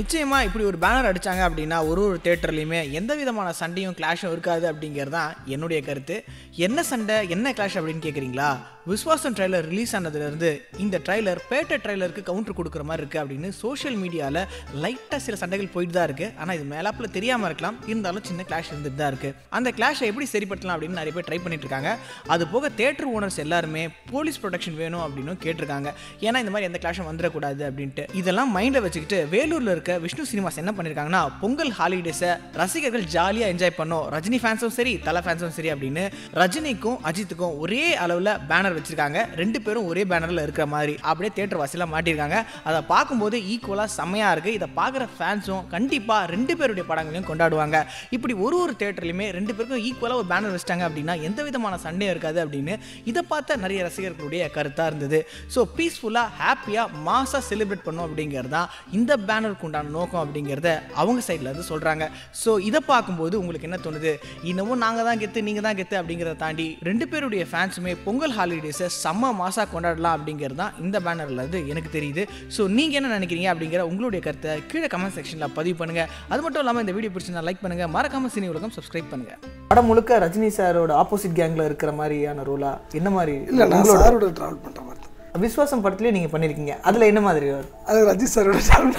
நிச்சயமாக இப்படி ஒரு பேனர் அடித்தாங்க அப்படின்னா ஒரு ஒரு தேட்டர்லையுமே எந்த விதமான சண்டையும் கிளாஷும் இருக்காது அப்படிங்கிறது தான் என்னுடைய கருத்து. என்ன சண்டை என்ன கிளாஷ் அப்படின்னு கேட்குறீங்களா விஸ்வாசம் ட்ரைலர் ரிலீஸ் ஆனதுலேருந்து இந்த ட்ரைலர் பேட்ட ட்ரைலருக்கு கவுண்டர் கொடுக்குற மாதிரி இருக்குது அப்படின்னு சோஷியல் மீடியாவில் லைட்டாக சில சண்டைகள் போயிட்டு தான் இருக்குது ஆனால் இது மேலாப்பில் தெரியாமல் இருக்கலாம். இருந்தாலும் சின்ன கிளாஷ் இருந்துட்டு தான் இருக்குது அந்த கிளாஷை எப்படி சரிப்படுத்தலாம் அப்படின்னு நிறைய பேர் ட்ரை பண்ணிட்டு இருக்காங்க. அது போக தேட்டர் ஓனர்ஸ் எல்லாருமே போலீஸ் ப்ரொடெக்ஷன் வேணும் அப்படின்னு கேட்டிருக்காங்க. ஏன்னா இந்த மாதிரி எந்த கிளாஷும் வந்துடக்கூடாது அப்படின்ட்டு. இதெல்லாம் மைண்டில் வச்சுக்கிட்டு வேலூரில் இருக்க விஷ்ணு சினிமாஸ் என்ன பண்ணியிருக்காங்கன்னா பொங்கல் ஹாலிடேஸை ரசிகர்கள் ஜாலியாக என்ஜாய் பண்ணோம். ரஜினி ஃபேன்ஸும் சரி தலை ஃபேன்ஸும் சரி அப்படின்னு ரஜினிக்கும் அஜித்துக்கும் ஒரே அளவில் பேனர் வச்சிருக்காங்க. ரெண்டு பேரும் ஒரே பேனரில் இருக்கிற மாதிரி. அப்படியே தேட்டர் வாசிலாம் மாட்டியிருக்காங்க அதை பார்க்கும்போது ஈக்குவலாக செம்மையாக இருக்குது இதை பார்க்குற ஃபேன்ஸும் கண்டிப்பாக ரெண்டு பேருடைய படங்களையும் கொண்டாடுவாங்க. இப்படி ஒரு ஒரு தேட்டர்லையுமே ரெண்டு பேருக்கும் ஈக்குவலாக ஒரு பேனர் வச்சிட்டாங்க அப்படின்னா எந்த விதமான சண்டையும் இருக்காது அப்படின்னு இதை பார்த்த நிறைய ரசிகர்களுடைய கருத்தாக இருந்தது. ஸோ பீஸ்ஃபுல்லாக ஹாப்பியாக மாசாக செலிப்ரேட் பண்ணும் அப்படிங்கிறது தான் இந்த பேனருக்கு உண்டான நோக்கம் அப்படிங்கிறத அவங்க சைடில் இருந்து சொல்கிறாங்க ஸோ இதை பார்க்கும்போது உங்களுக்கு என்ன தோணுது? இன்னமும் நாங்கள் தான் கெத்து நீங்கள் தான் கெத்து அப்படிங்கிறத தாண்டி ரெண்டு பேருடைய ஃபேன்ஸுமே பொங்கல் ஹாலிடேஸை செம்ம மாசாக கொண்டாடலாம் அப்படிங்கிறது தான் இந்த பேனரில் இருந்து எனக்கு தெரியுது. ஸோ நீங்கள் என்ன நினைக்கிறீங்க அப்படிங்கிற உங்களுடைய கருத்தை கீழே கமெண்ட் செக்ஷனில் பதிவு பண்ணுங்கள் அது மட்டும் இல்லாமல் இந்த வீடியோ பிடிச்சிருந்தா லைக் பண்ணுங்கள் மறக்காம சினி உலகம் சப்ஸ்கிரைப் பண்ணுங்கள் படம் முழுக்க ரஜினி சாரோட ஆப்போசிட் கேங்கில் இருக்கிற மாதிரியான ரோலா என்ன மாதிரி இல்லை நான் சாரோட ட்ராவல் பண்ணுற மாதிரி. விஸ்வாசம் படத்துலேயே நீங்கள் பண்ணியிருக்கீங்க அதில் என்ன மாதிரி அது ரஜித் சாரோட ட்ராவல்